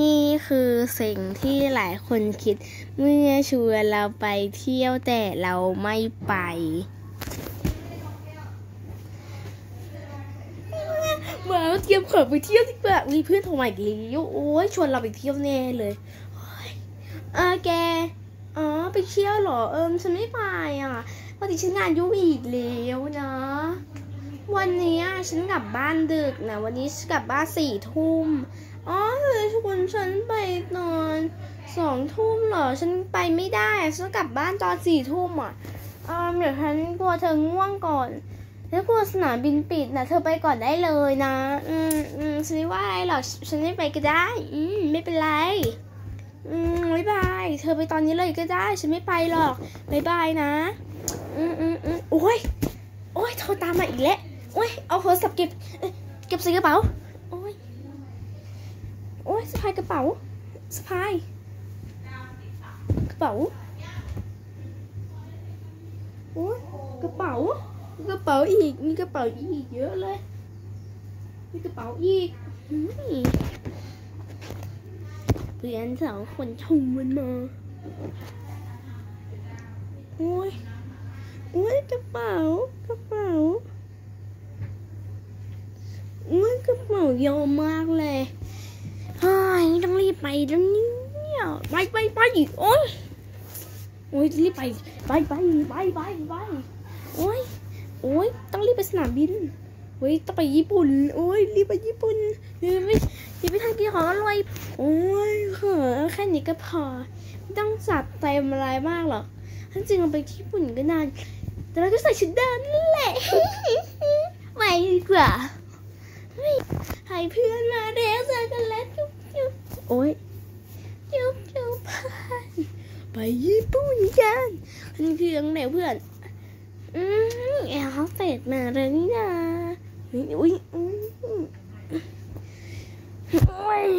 นี่คือสิ่งที่หลายคนคิดเมื่อชวนเราไปเที่ยวแต่เราไม่ไป มาเตรียมของไปเที่ยวดีกว่ามีเพื่อนโทรมาอีกแล้วโอ้ยชวนเราไปเที่ยวแน่เลยโอ๊ยเออแกอ๋อไปเที่ยวเหรอเอิมฉันไม่ไปอะพอดีฉันงานยุ่งอีกแล้วนะ วันนี้ฉันกลับบ้านดึกนะ วันนี้ฉันกลับบ้านสี่ทุ่มอ๋อเลยชวนฉันไปนอนสองทุ่มเหรอ ฉันไปไม่ได้ฉันกลับบ้านตอนสี่ทุ่มอะเอ่าเดี๋ยวฉันกลัวเธอง่วงก่อนแล้วกลัวสนามบินปิดนะเธอไปก่อนได้เลยนะ อืมอืมฉันไม่ว่าอะไรหรอกฉันไม่ไปก็ได้ อืมไม่เป็นไรอืมบ๊ายบายเธอไปตอนนี้เลยก็ได้ ฉันไม่ไปหรอกบ๊ายบายนะ อืมอืมอืมโอ้ยโอ้ยโทรตามมาอีกแล้ว อ้ยเอาโทรศัพท์เก็บเก็บใส่กระเป๋าโอ้ยโอ้ยสะพายกระเป๋าสะพายกระเป๋าโอ้ยกระเป๋ากระเป๋าอีกมีกระเป๋าอีกเยอะเลย มีกระเป๋าอีกเพื่อนสองคนชมมันมาโอ้ยโอ้ยกระเป๋ากระเป๋า โอ้ยกระเป๋าเยอะมากเลยเฮ้ยต้องรีบไปแล้วเนี่ยไปไปไปโอ้ยโอ้ยรีบไปไปไปไปไปไปโอ้ยโอ้ยต้องรีบไปสนามบินโอ้ยต้องไปญี่ปุ่นโอ้ยรีบไปญี่ปุ่นรีบไปรีบไปทานกินของอร่อยโอ้ยเหอะแค่นี้ก็พอไม่ต้องจัดเต็มอะไรมากหรอกทั้งจริงเราไปญี่ปุ่นก็นานแต่เราก็ใส่ชุดเดิมนั่นแหละไปดีกว่าเฮ้ยให้เพื่อนมาเดี๋ยวเจอกันแล้วจุ๊บจุ๊บโอ้ยจุ๊บจุ๊บไปญี่ปุ่น กันเพื่อนเพื่เพื่อน อืมแอร์ฮอสเตสมาแล้วนี่นะอุ้ยอุ้ยอุ้ยโอ้ย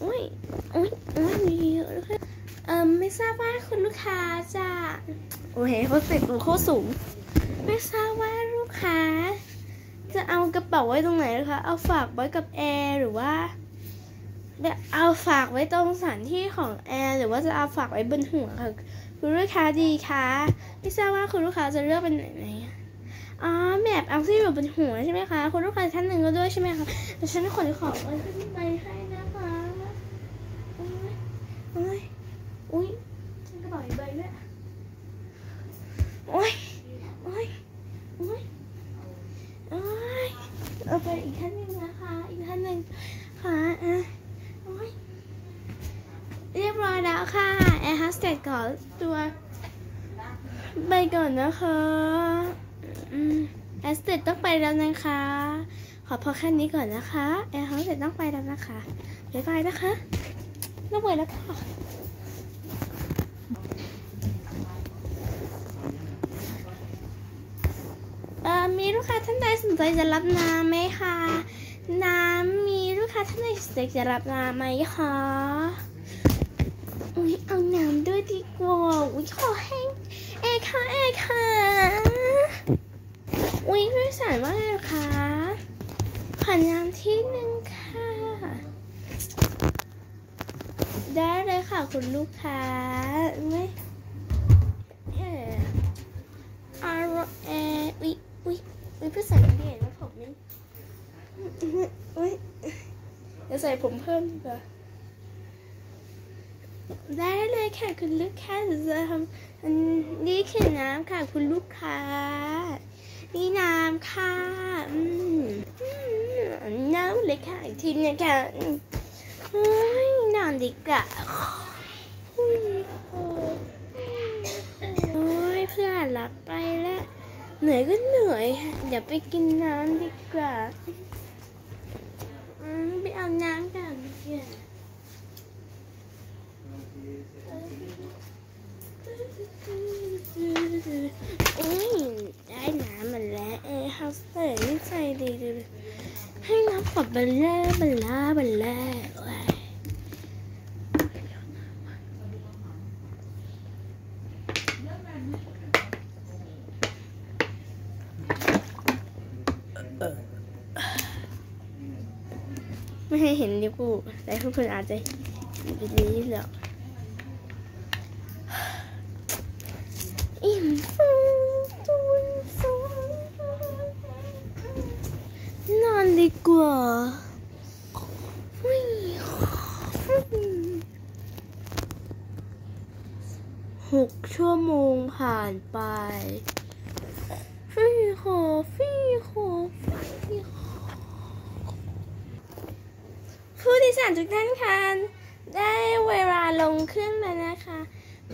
โอ้ยโอ้ยโอ้ยเยอะเลยเอ่อไม่ทราบว่าคุณลูกค้าจะโอ้ยเขาเสร็จตัวโคตรสูง ไม่ทราบว่าลูกค้า จะเอากระเป๋าไว้ตรงไหนนะคะ เอาฝากไว้กับแอร์หรือว่า เอาฝากไว้ตรงสถานที่ของแอร์หรือว่าจะเอาฝากไว้บนหัวค่ะคุณลูกค้าดีคะไม่ทราบว่าคุณลูกค้าจะเลือกเป็นไหนอ๋อแบบเอาที่อยู่บนหัวใช่ไหมคะคุณลูกค้าท่านหนึ่งก็ด้วยใช่ไหมคะเดี๋ยวฉันขนของไว้ขึ้นไปให้นะคะโอ้ยโอ้ย อุ้ยฉันกระเป๋าอีกใบด้วยโอ้ยโอ้ยโอ้ยโอ้ยเอาไปอีกท่านหนึ่งนะคะ อีกท่านหนึ่งค่ะอะโอ้ยเรียบร้อยแล้วค่ะแอร์ฮัสเขอตัว ไปก่อนนะคะแอร์ฮัสเตดต้องไปแล้วนะคะ ขอพอแค่นี้ก่อนนะคะแอร์ฮัสเตดต้องไปแล้วนะคะบ๊ายบายนะคะต้องไปแล้วค่ะมีลูกค้าท่านใดสนใจจะรับน้ำไหมคะ น้ำมีลูกค้าท่านใดสนใจจะรับน้ำไหมคะ อุ้ยเอาน้ำด้วยดีกว่าอุ้ยขอแห้งเอค่ะเอค่ะอุ้ยไม่สายว่าไงคะขอน้ำที่หนึ่งค่ะ ได้เลยค่ะคุณลูกค้าไม่เออ R A อุ้ยอุ้ยอุ้ยพื่อใส่เดียนแล้วผมนี่อุ้ยเดี๋ยวใส่ผมเพิ่มดีกว่า ได้เลยค่ะคุณลูกค้าเดี๋ยวจะทำอันนี้คือน้ำค่ะ คุณลูกค้า นี่น้ำค่ะอืมน้ำเลยค่ะอีกทีนึงค่ะนอนดีกว่าโอ้ยโอ้ยเพื่อนหลับไปแล้ว เหนื่อยก็เหนื่อย เดี๋ยวไปกินน้ำดีกว่าอืมไปเอาน้ำกันดีกว่าโอ้ยได้น้ำมาแล้วเออเฮาสเตอร์นี่ใจดีเลยให้น้ำ ขวดเบลล่าบลล่าบลล่าไม่ให้เห็นดิกูแต่ทุกคนอาจจะอยู่ตรงนี้แล้วอิ่มฟูตุนฟูนอนดี กว่าวิ่งหกชั่วโมงผ่านไปฟี่ขอฟี่ขอฟี่ขอผู้โดยสารทุกท่านคะได้เวลาลงเครื่องแล้วนะคะ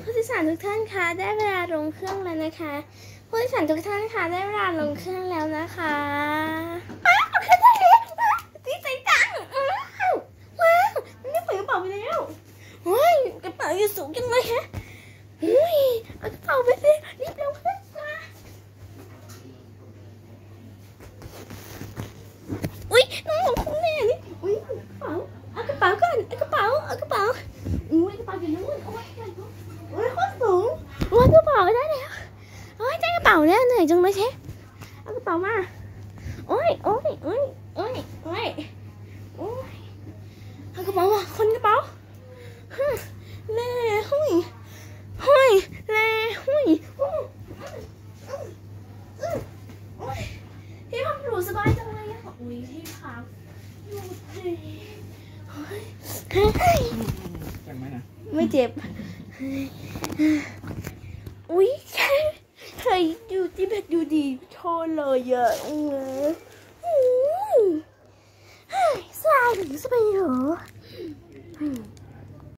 ผู้โดยสารทุกท่านคะได้เวลาลงเครื่องแล้วนะคะ ผู้โดยสารทุกท่านคะได้เวลาลงเครื่องแล้วนะคะอ้าวขึ้นได้แล้วว้าวดีใจจังอ้าวว้าวนี่เปิดกระเป๋าไปแล้วเฮ้ยกระเป๋าอยู่สูงจังเลยฮะเฮ้ยเอากระเป๋าไปสิรีบเร็วขึ้นมาอุ้ยน้องของคุณแม่นี่อุ้ยกระเป๋าเอากระเป๋าก่อนเอากระเป๋าเอากระเป๋าอุ้ยกระเป๋าอยู่นู่นโอ้ยใหญ่มากโอ้ยโคตรสูงโอ้ยกระเป๋าได้แล้วโอ้ยได้กระเป๋าแล้วเหนื่อยจังเลยเชฟ เอากระเป๋ามาโอ้ยโอ้ยโอ้ยโอ้ยโอ้ยโอ้ยเอากระเป๋ามาคนกระเป๋าฮึเล่หุ้ยหุ้ยเล่หุ้ยอู้อื้ออื้อโอ้ยที่พักอยู่สบายจังเลยอะอุ้ยที่พักอยู่ดีเฮ้ยเฮ้ยจังไหมนะไม่เจ็บอุ๊ยแค่เฮ้ยดูที่แบบดูดีโทษเลยอะอืมอืมเฮ้ยสบายหรือสบายเหรอ